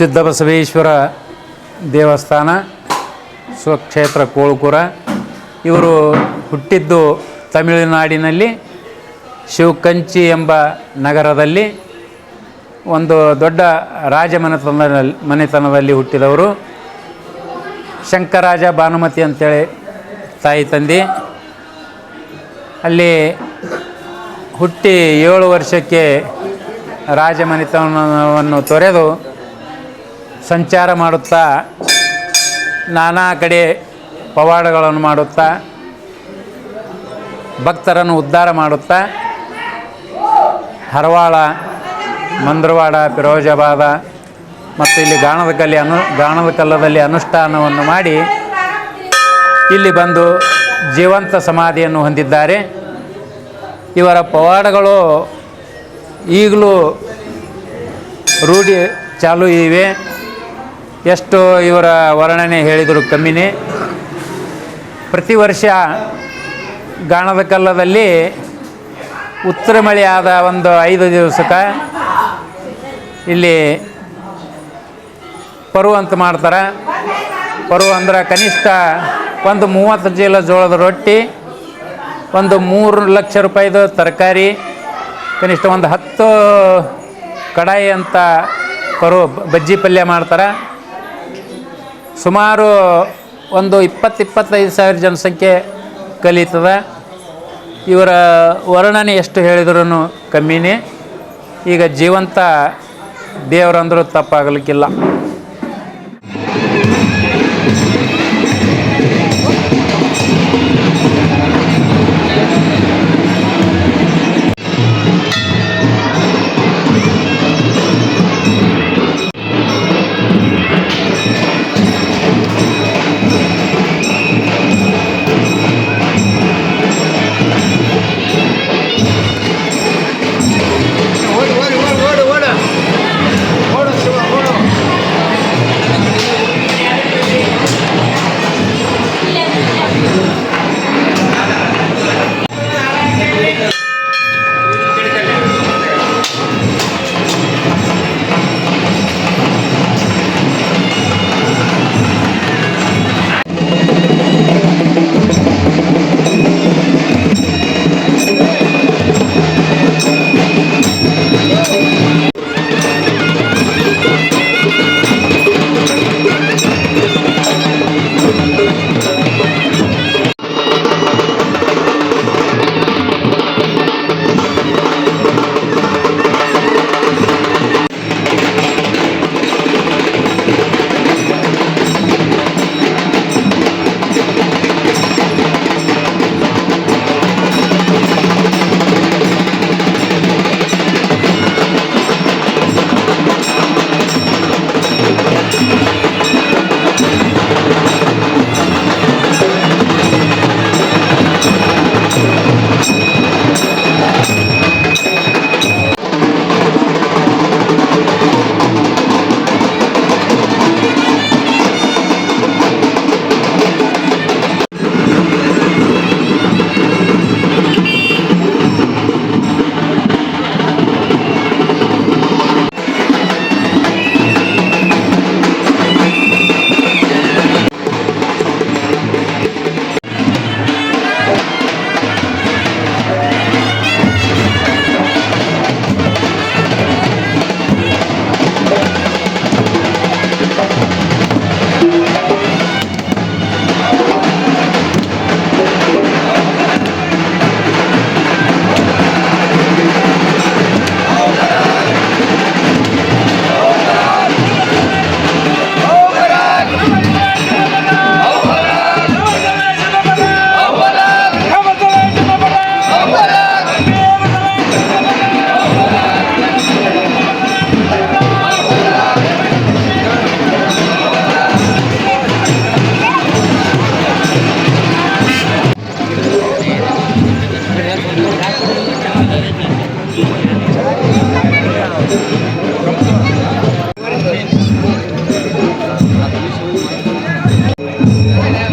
ಸಿದ್ಧ ಬಸವೇಶ್ವರ ದೇವಸ್ಥಾನ, ಸ್ವಕ್ಷೇತ್ರ ಕೋಳ್ಕುರ. ಇವರು ಹುಟ್ಟಿದ್ದು ತಮಿಳುನಾಡಿನಲ್ಲಿ, ಶಿವಕಂಚಿ ಎಂಬ ನಗರದಲ್ಲಿ, ಒಂದು ದೊಡ್ಡ ರಾಜಮನೆತನದಲ್ಲಿ, ಮನೆತನದಲ್ಲಿ ಹುಟ್ಟಿದವರು. ಶಂಕರಾಜ ಭಾನುಮತಿ ಅಂತೇಳಿ ತಾಯಿ ತಂದೆ. ಅಲ್ಲಿ ಹುಟ್ಟಿ ಏಳು ವರ್ಷಕ್ಕೆ ರಾಜಮನೆತನವನ್ನು ತೊರೆದು ಸಂಚಾರ ಮಾಡುತ್ತಾ, ನಾನಾ ಕಡೆ ಪವಾಡಗಳನ್ನು ಮಾಡುತ್ತಾ, ಭಕ್ತರನ್ನು ಉದ್ಧಾರ ಮಾಡುತ್ತಾ, ಹರವಾಳ, ಮಂದ್ರವಾಡ, ಫಿರೋಜಾಬಾದ ಮತ್ತು ಇಲ್ಲಿ ಗಾಣದ ಕಲ್ಲಿ ಅನು ಗಾಣದ ಕಲ್ಲದಲ್ಲಿ ಅನುಷ್ಠಾನವನ್ನು ಮಾಡಿ ಇಲ್ಲಿ ಬಂದು ಜೀವಂತ ಸಮಾಧಿಯನ್ನು ಹೊಂದಿದ್ದಾರೆ. ಇವರ ಪವಾಡಗಳು ಈಗಲೂ ರೂಢಿ ಚಾಲು ಇವೆ. ಎಷ್ಟು ಇವರ ವರ್ಣನೆ ಹೇಳಿದರು ಕಮ್ಮಿನೇ. ಪ್ರತಿ ವರ್ಷ ಗಾಣದ ಕಲ್ಲದಲ್ಲಿ ಉತ್ತರ ಆದ ಒಂದು ಐದು ದಿವಸಕ್ಕೆ ಇಲ್ಲಿ ಪರು ಅಂತ ಮಾಡ್ತಾರೆ. ಪರು ಅಂದ್ರೆ ಕನಿಷ್ಠ ಒಂದು ಮೂವತ್ತು ಚೀಲ ಜೋಳದ ರೊಟ್ಟಿ, ಒಂದು ಮೂರು ಲಕ್ಷ ರೂಪಾಯಿದು ತರಕಾರಿ, ಕನಿಷ್ಠ ಒಂದು ಹತ್ತು ಕಡಾಯಿ ಅಂತ ಪರು ಬಜ್ಜಿ ಪಲ್ಯ ಮಾಡ್ತಾರೆ. ಸುಮಾರು ಒಂದು ಇಪ್ಪತ್ತು ಇಪ್ಪತ್ತೈದು ಸಾವಿರ ಜನಸಂಖ್ಯೆ ಕಲಿತದ. ಇವರ ವರ್ಣನೆ ಎಷ್ಟು ಹೇಳಿದ್ರೂ ಕಮ್ಮಿನೇ. ಈಗ ಜೀವಂತ ದೇವರಂದರೂ ತಪ್ಪಾಗಲಿಕ್ಕಿಲ್ಲ. Yeah.